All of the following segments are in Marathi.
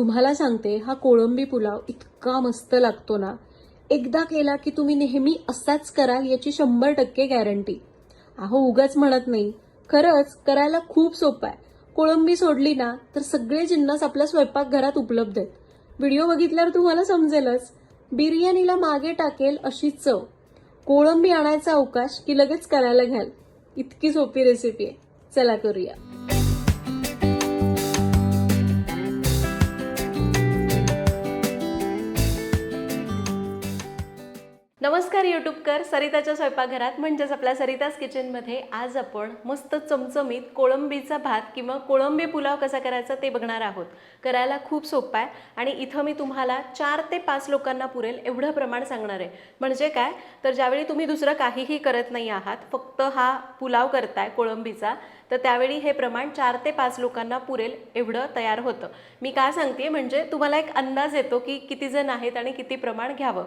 तुम्हाला सांगते हा कोळंबी पुलाव इतका मस्त लागतो ना. एकदा केला की तुम्ही नेहमी असाच कराल याची शंभर टक्के गॅरंटी अहो उगाच म्हणत नाही. खरंच करायला खूप सोपं आहे. कोळंबी सोडली ना तर सगळे जिन्नस आपल्या स्वयंपाकघरात उपलब्ध आहेत. व्हिडिओ बघितल्यावर तुम्हाला समजेलच. बिर्याणीला मागे टाकेल अशी चव. कोळंबी आणायचा अवकाश की लगेच करायला घ्याल. इतकी सोपी रेसिपी आहे. चला करूया. नमस्कार यूट्यूबकर सरिताच्या स्वयंपाकघरात म्हणजेच आपल्या सरिताज किचनमध्ये आज आपण मस्त चमचमीत कोळंबीचा भात किंवा कोळंबी पुलाव कसा करायचा ते बघणार आहोत. करायला खूप सोपं आहे आणि इथं मी तुम्हाला चार ते पाच लोकांना पुरेल एवढं प्रमाण सांगणार आहे. म्हणजे काय? तर ज्यावेळी तुम्ही दुसरं काहीही करत नाही आहात फक्त हा पुलाव करताय कोळंबीचा तर त्यावेळी हे प्रमाण चार ते पाच लोकांना पुरेल एवढं तयार होतं. मी का सांगते? म्हणजे तुम्हाला एक अंदाज येतो की किती जण आहेत आणि किती प्रमाण घ्यावं.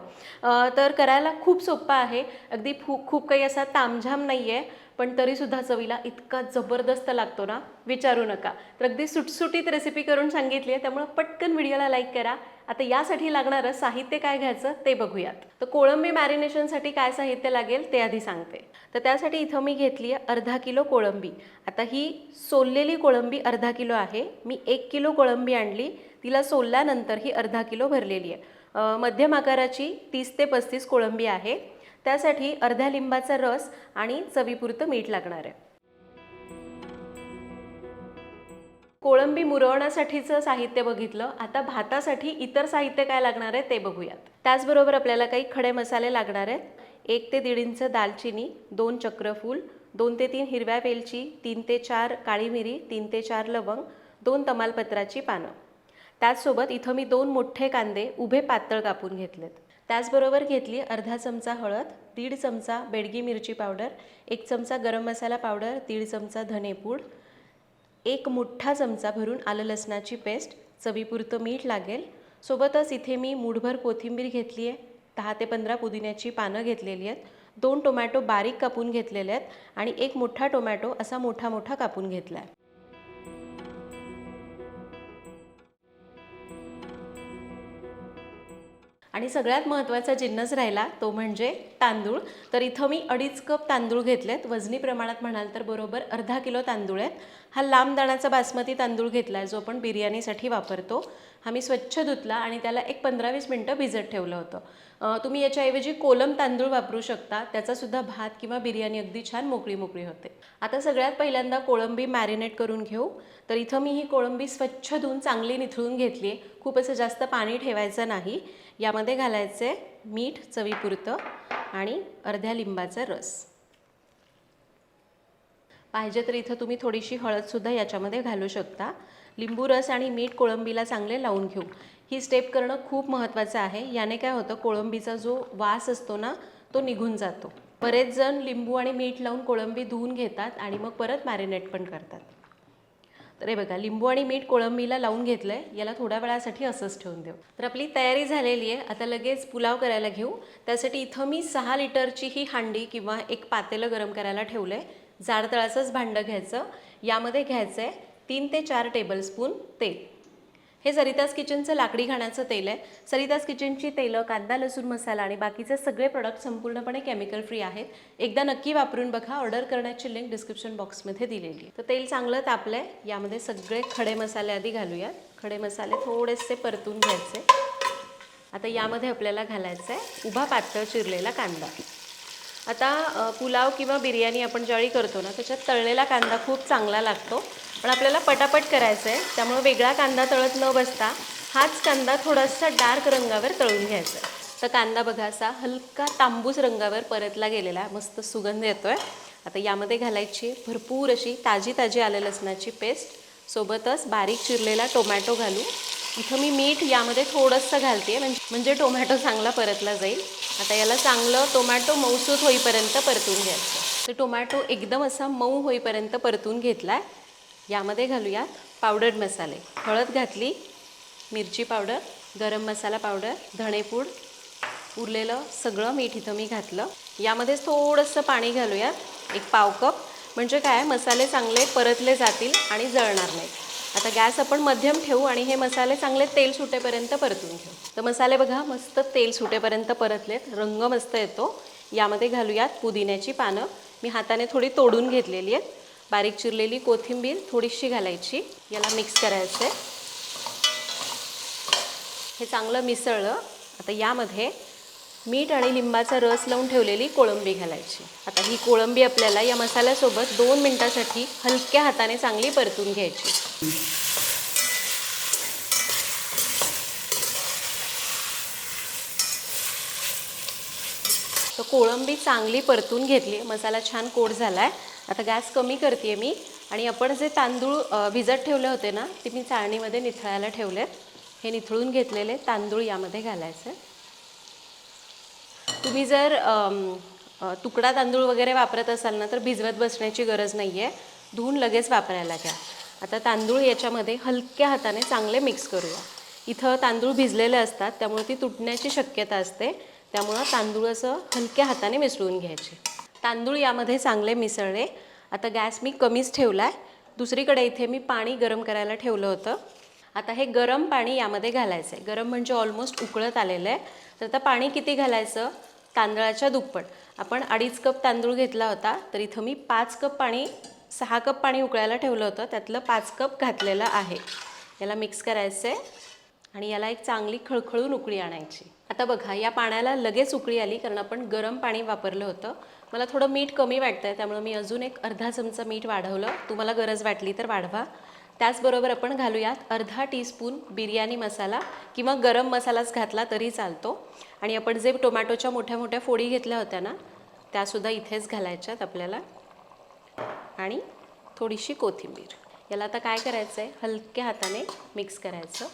तर करायला खूप सोपं आहे. अगदी खूप खूप काही असा तामझाम नाही आहे पण तरीसुद्धा चवीला इतका जबरदस्त लागतो ना विचारू नका. तर अगदी सुटसुटीत रेसिपी करून सांगितली आहे त्यामुळं पटकन व्हिडिओला लाईक करा. आता यासाठी लागणारं साहित्य काय घ्यायचं ते बघूयात. तर कोळंबी मॅरिनेशनसाठी काय साहित्य लागेल ते आधी सांगते. तर त्यासाठी इथं मी घेतली आहे अर्धा किलो कोळंबी. आता ही सोललेली कोळंबी अर्धा किलो आहे. मी एक किलो कोळंबी आणली. तिला सोलल्यानंतर ही अर्धा किलो भरलेली आहे. मध्यम आकाराची तीस ते पस्तीस कोळंबी आहे. त्यासाठी अर्ध्या लिंबाचा रस आणि चवीपुरतं मीठ लागणार आहे. कोळंबी मुरवण्यासाठीचं साहित्य बघितलं आता भातासाठी इतर साहित्य काय लागणार आहे ते बघूयात. त्याचबरोबर आपल्याला काही खडे मसाले लागणार आहेत. एक ते दीड इंच दालचिनी दोन चक्रफूल दोन ते तीन हिरव्या वेलची तीन ते चार काळी मिरी तीन ते चार लवंग दोन तमालपत्राची पानं. त्याचसोबत इथं मी दोन मोठे कांदे उभे पातळ कापून घेतलेत. त्याचबरोबर घेतली अर्धा चमचा हळद दीड चमचा बेडगी मिरची पावडर एक चमचा गरम मसाला पावडर दीड चमचा धनेपूड एक मोठा चमचा भरून आलं लसणाची पेस्ट चवीपुरतं मीठ लागेल. सोबतच इथे मी मूठभर कोथिंबीर घेतली आहे. दहा ते पंधरा पुदिन्याची पानं घेतलेली आहेत. दोन टोमॅटो बारीक कापून घेतलेले आहेत आणि एक मोठा टोमॅटो असा मोठा मोठा कापून घेतला आहे. आणि सगळ्यात महत्त्वाचा जिन्नस राहिला तो म्हणजे तांदूळ. तर इथं मी अडीच कप तांदूळ घेतलेत. वजनी प्रमाणात म्हणाल तर बरोबर अर्धा किलो तांदूळ आहेत. हा लांब दाण्याचा बासमती तांदूळ घेतला आहे जो आपण बिर्याणीसाठी वापरतो. हा मी स्वच्छ धुतला आणि त्याला एक पंधरा वीस मिनटं भिजत ठेवलं होतं. तुम्ही याच्याऐवजी कोलम तांदूळ वापरू शकता. त्याचासुद्धा भात किंवा बिर्याणी अगदी छान मोकळी मोकळी होते. आता सगळ्यात पहिल्यांदा कोळंबी मॅरिनेट करून घेऊ. तर इथं मी ही कोळंबी स्वच्छ धुवून चांगली निथळून घेतली आहे. खूप असं जास्त पाणी ठेवायचं नाही. यामध्ये घालायचे मीठ चवीपुरतं आणि अर्ध्या लिंबाचा रस. पाहिजे तर इथं तुम्ही थोडीशी हळदसुद्धा याच्यामध्ये घालू शकता. लिंबू रस आणि मीठ कोळंबीला चांगले लावून घेऊ. ही स्टेप करणं खूप महत्त्वाचं आहे. याने काय होतं कोळंबीचा जो वास असतो ना तो निघून जातो. बरेच जण लिंबू आणि मीठ लावून कोळंबी धुवून घेतात आणि मग परत मॅरिनेट पण करतात. तर हे बघा लिंबू आणि मीठ कोळंबीला लावून घेतलंय. याला थोड्या वेळासाठी असंच ठेवून देऊ. तर आपली तयारी झालेली आहे. आता लगेच पुलाव करायला घेऊ. त्यासाठी इथं मी सहा लिटरची ही हांडी किंवा एक पातेलं गरम करायला ठेवलं आहे जाड तळाचंच भांडं घ्यायचं. यामध्ये घ्यायचं आहे तीन ते चार टेबलस्पून तेल. हे सरिताज किचनचं लाकडी घाण्याचं तेल आहे. सरिताज किचनची तेलं कांदा लसूण मसाला आणि बाकीचे सगळे प्रोडक्ट संपूर्णपणे केमिकल फ्री आहेत. एकदा नक्की वापरून बघा. ऑर्डर करण्याची लिंक डिस्क्रिप्शन बॉक्समध्ये दिलेली आहे. तर तेल चांगलं तापलं आहे यामध्ये सगळे खडे मसाले आधी घालूयात. खडे मसाले थोडेसे परतून घ्यायचे. आता यामध्ये आपल्याला घालायचं आहे उभा पातळ चिरलेला कांदा. आता पुलाव किंवा बिर्याणी आपण ज्यावेळी करतो ना त्याच्यात तळलेला कांदा खूप चांगला लागतो. पण आपल्याला पटापट करायचं आहे त्यामुळे वेगळा कांदा तळत न बसता हाच कांदा थोडासा डार्क रंगावर तळून घ्यायचा. आहे तर कांदा बघा असा हलका तांबूस रंगावर परतला गेलेला मस्त सुगंध येतो आहे आता यामध्ये घालायची भरपूर अशी ताजी ताजी आलं लसणाची पेस्ट. सोबतच बारीक चिरलेला टोमॅटो घालू. इथं मी मीठ यामध्ये थोडंसं घालते म्हणजे म्हणजे टोमॅटो चांगला परतला जाईल. आता याला चांगलं टोमॅटो मऊसूत होईपर्यंत परतून घ्यायचं. तर टोमॅटो एकदम असा मऊ होईपर्यंत परतून घेतला आहे यामध्ये घालूयात पावडर मसाले. हळद घातली मिरची पावडर गरम मसाला पावडर धणेपूड उरलेलं सगळं मीठ इथं मी घातलं. यामध्येच थोडंसं पाणी घालूयात एक पाव कप. म्हणजे काय मसाले चांगले परतले जातील आणि जळणार नाहीत. आता गॅस आपण मध्यम ठेवू आणि हे मसाले चांगले तेल सुटेपर्यंत परतून घेऊ. तर मसाले बघा मस्त तेल सुटेपर्यंत परतलेत. रंग मस्त येतो. यामध्ये घालूयात पुदिन्याची पानं. मी हाताने थोडी तोडून घेतलेली आहेत. बारीक चिरलेली कोथिंबीर थोडीशी घालायची. याला मिक्स करायचं आहे हे चांगलं मिसळलं. आता यामध्ये मीठ आणि लिंबाचा रस लावून ठेवलेली कोळंबी घालायची. आता ही कोळंबी आपल्याला या मसाल्यासोबत दोन मिनटासाठी हलक्या हाताने चांगली परतून घ्यायची. तर कोळंबी चांगली परतून घेतली. मसाला छान कोट झाला आहे आता गॅस कमी करते मी. आणि आपण जे तांदूळ भिजत ठेवले होते ना ते मी चाळणीमध्ये निथळायला ठेवलेत. हे निथळून घेतलेले तांदूळ यामध्ये घालायचं. तुम्ही जर तुकडा तांदूळ वगैरे वापरत असाल ना तर भिजवत बसण्याची गरज नाही आहे धुवून लगेच वापरायला घ्या. आता तांदूळ याच्यामध्ये हलक्या हाताने चांगले मिक्स करूया. इथं तांदूळ भिजलेले असतात त्यामुळे ती तुटण्याची शक्यता असते. त्यामुळं तांदूळ असं हलक्या हाताने मिसळून घ्यायचे. तांदूळ यामध्ये चांगले मिसळले. आता गॅस मी कमीच ठेवला आहे दुसरीकडे इथे मी पाणी गरम करायला ठेवलं होतं. आता हे गरम पाणी यामध्ये घालायचं आहे गरम म्हणजे ऑलमोस्ट उकळत आलेलं आहे. तर आता पाणी किती घालायचं? तांदळाच्या दुप्पट. आपण अडीच कप तांदूळ घेतला होता तर इथं मी पाच कप पाणी सहा कप पाणी उकळायला ठेवलं होतं त्यातलं पाच कप घातलेलं आहे. याला मिक्स करायचं आहे आणि याला एक चांगली खळखळून उकळी आणायची. आता बघा या पाण्याला लगेच उकळी आली कारण आपण गरम पाणी वापरलं होतं. मला थोडं मीठ कमी वाटतं आहे त्यामुळे मी अजून एक अर्धा चमचा मीठ वाढवलं. तुम्हाला गरज वाटली तर वाढवा. त्याचबरोबर आपण घालूयात अर्धा टीस्पून बिर्याणी मसाला किंवा गरम मसालाच घातला तरी चालतो. आणि आपण जे टोमॅटोच्या मोठ्या मोठ्या फोडी घेतल्या होत्या ना त्यासुद्धा इथेच घालायच्यात आपल्याला. आणि थोडीशी कोथिंबीर. याला आता काय करायचं आहे हलक्या हाताने मिक्स करायचं.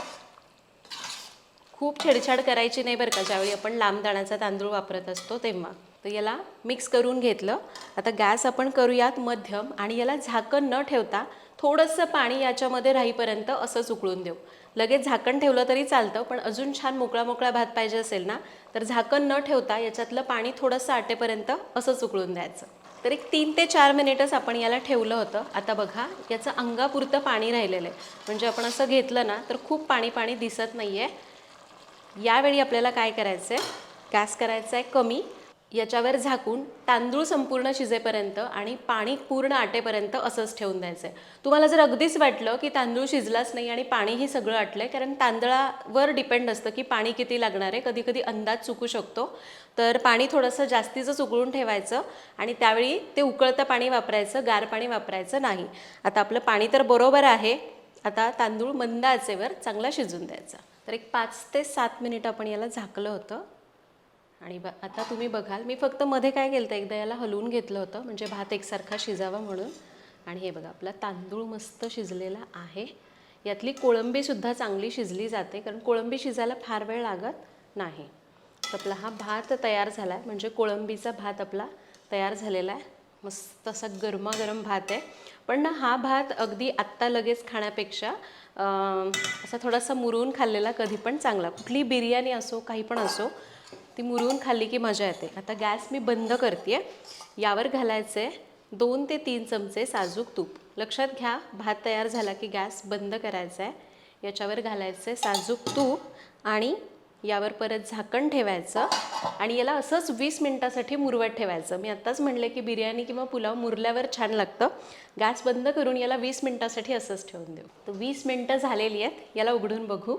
खूप छेडछाड करायची नाही बरं का ज्यावेळी आपण लांब दाण्याचा तांदूळ वापरत असतो तेव्हा. तर याला मिक्स करून घेतलं. आता गॅस आपण करूयात मध्यम आणि याला झाकण न ठेवता थोडंसं पाणी याच्यामध्ये राहीपर्यंत असंच उकळून देऊ. लगेच झाकण ठेवलं तरी चालतं पण अजून छान मोकळा मोकळा भात पाहिजे असेल ना तर झाकण न ठेवता याच्यातलं पाणी थोडंसं आटेपर्यंत असंच उकळून द्यायचं. तर एक तीन ते चार मिनिटच आपण याला ठेवलं होतं. आता बघा याचं अंगापुरतं पाणी राहिलेलं आहे. म्हणजे आपण असं घेतलं ना तर खूप पाणी पाणी दिसत नाही आहे यावेळी आपल्याला काय करायचं आहे गॅस करायचा आहे कमी याच्यावर झाकून तांदूळ संपूर्ण शिजेपर्यंत आणि पाणी पूर्ण आटेपर्यंत असंच ठेवून द्यायचं आहे तुम्हाला जर अगदीच वाटलं की तांदूळ शिजलाच नाही आणि पाणीही सगळं आटलं आहे कारण तांदळावर डिपेंड असतं की पाणी किती लागणार आहे कधी कधी अंदाज चुकू शकतो. तर पाणी थोडंसं जास्तीचंच उकळून ठेवायचं आणि त्यावेळी ते उकळतं पाणी वापरायचं गार पाणी वापरायचं नाही. आता आपलं पाणी तर बरोबर आहे आता तांदूळ मंद आचेवर चांगला शिजून द्यायचा. तर एक पाच ते सात मिनिट आपण याला झाकलं होतं. आणि ब आता तुम्ही बघाल मी फक्त मध्ये काय केलं होतं एकदा याला हलवून घेतलं होतं म्हणजे भात एकसारखा शिजावा म्हणून. आणि हे बघा आपला तांदूळ मस्त शिजलेला आहे. यातली कोळंबीसुद्धा चांगली शिजली जाते कारण कोळंबी शिजायला फार वेळ लागत नाही. तर आपला हा भात तयार झाला आहे म्हणजे कोळंबीचा भात आपला तयार झालेला आहे. मस्त असा गरमागरम भात आहे. पण ना हा भात अगदी आत्ता लगेच खाण्यापेक्षा असा थोडासा मुरून खाल्लेला कधी पण चांगला. कुठली बिर्याणी असो काही पण असो ती मुरून खाल्ली की मजा येते. आता गॅस मी बंद करते यावर घालायचे दोन ते तीन चमचे साजूक तूप. लक्षात घ्या भात तयार झाला की गॅस बंद करायचा आहे याच्यावर घालायचं साजूक तूप आणि यावर परत झाकण ठेवायचं आणि याला असंच वीस मिनटासाठी मुरवत ठेवायचं. मी आत्ताच म्हणले की बिर्याणी किंवा पुलाव मुरल्यावर छान लागतं. गॅस बंद करून याला वीस मिनटासाठी असंच ठेवून देऊ. तर वीस मिनटं झालेली आहेत. याला उघडून बघू.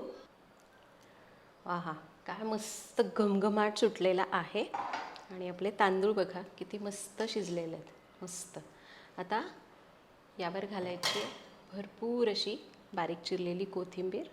आहा. काय मस्त घमघमाट सुटलेला आहे. आणि आपले तांदूळ बघा किती मस्त शिजलेले आहेत. मस्त. आता यावर घालायची भरपूर अशी बारीक चिरलेली कोथिंबीर.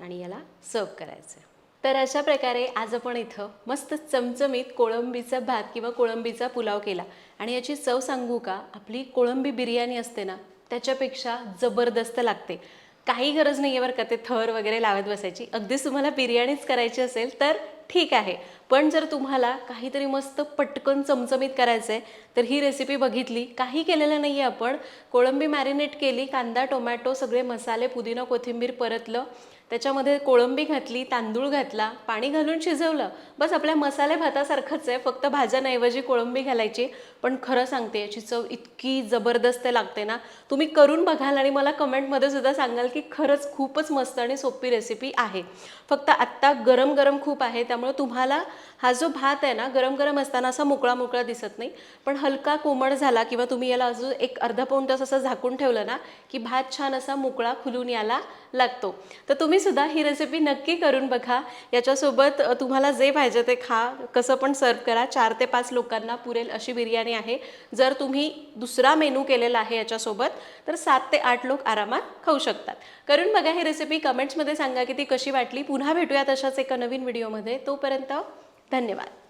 आणि याला सर्व करायचं आहे. तर अशा प्रकारे आज आपण इथं मस्त चमचमीत कोळंबीचा भात किंवा कोळंबीचा पुलाव केला. आणि याची चव सांगू का? आपली कोळंबी बिर्याणी असते ना त्याच्यापेक्षा जबरदस्त लागते. काही गरज नाही आहे बरं का ते थर वगैरे लावत बसायची. अगदीच तुम्हाला बिर्याणीच करायची असेल तर ठीक आहे. पण जर तुम्हाला काहीतरी मस्त पटकन चमचमीत करायचं आहे तर ही रेसिपी बघितली. काही केलेलं नाही आहे आपण. कोळंबी मॅरिनेट केली कांदा टोमॅटो सगळे मसाले पुदिना कोथिंबीर परतलं. त्याच्यामध्ये कोळंबी घातली तांदूळ घातला पाणी घालून शिजवलं. बस आपल्या मसाले भातासारखंच आहे फक्त भाज्यांऐवजी कोळंबी घालायची. पण खरं सांगते याची चव इतकी जबरदस्त लागते ना. तुम्ही करून बघाल आणि मला कमेंटमध्ये सुद्धा सांगाल की खरंच खूपच मस्त आणि सोपी रेसिपी आहे. फक्त आत्ता गरम गरम खूप आहे त्यामुळे तुम्हाला हा जो भात आहे ना गरम गरम असताना असा मोकळा मोकळा दिसत नाही. पण हलका कोमट झाला किंवा तुम्ही याला अजून एक अर्धा पाऊण तास असं झाकून ठेवलं ना की भात छान असा मोकळा खुलून याला लागतो. तर तुम्ही सुद्धा ही रेसिपी नक्की करून बघा. याच्यासोबत तुम्हाला जे पाहिजे ते खा. कसं पण सर्व करा. चार ते पाच लोकांना पुरेल अशी बिर्याणी आहे. जर तुम्ही दुसरा मेनू केलेला आहे याच्यासोबत तर सात ते आठ लोक आरामात खाऊ शकतात. करून बघा ही रेसिपी कमेंट्समध्ये सांगा की ती कशी वाटली. पुन्हा भेटूयात अशाच एका नवीन व्हिडिओमध्ये तोपर्यंत धन्यवाद.